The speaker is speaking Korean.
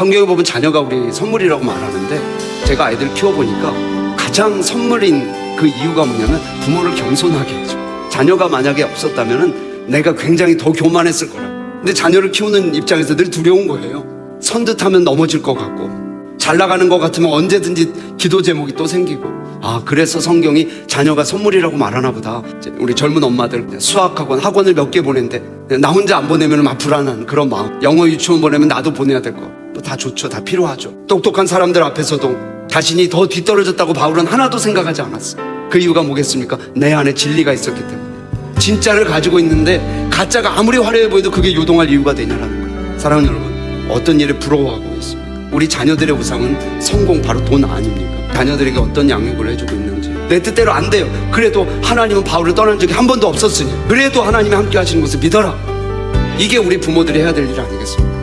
성경에 보면 자녀가 우리 선물이라고 말하는데 제가 아이들 키워보니까 가장 선물인 그 이유가 뭐냐면 부모를 겸손하게 해줘. 자녀가 만약에 없었다면 내가 굉장히 더 교만했을 거라. 근데 자녀를 키우는 입장에서 늘 두려운 거예요. 선듯하면 넘어질 것 같고 잘 나가는 것 같으면 언제든지 기도 제목이 또 생기고 아 그래서 성경이 자녀가 선물이라고 말하나 보다 우리 젊은 엄마들 수학학원 학원을 몇 개 보낸데 나 혼자 안 보내면 막 불안한 그런 마음 영어 유치원 보내면 나도 보내야 될거뭐 다 좋죠 다 필요하죠 똑똑한 사람들 앞에서도 자신이 더 뒤떨어졌다고 바울은 하나도 생각하지 않았어 그 이유가 뭐겠습니까 내 안에 진리가 있었기 때문에 진짜를 가지고 있는데 가짜가 아무리 화려해 보여도 그게 요동할 이유가 되냐라는 거예요 사랑하는 여러분 어떤 일을 부러워하고 있습니까 우리 자녀들의 우상은 성공 바로 돈 아닙니까? 자녀들에게 어떤 양육을 해주고 있는지 내 뜻대로 안 돼요. 그래도 하나님은 바울을 떠난 적이 한 번도 없었으니 그래도 하나님이 함께 하시는 것을 믿어라. 이게 우리 부모들이 해야 될 일 아니겠습니까?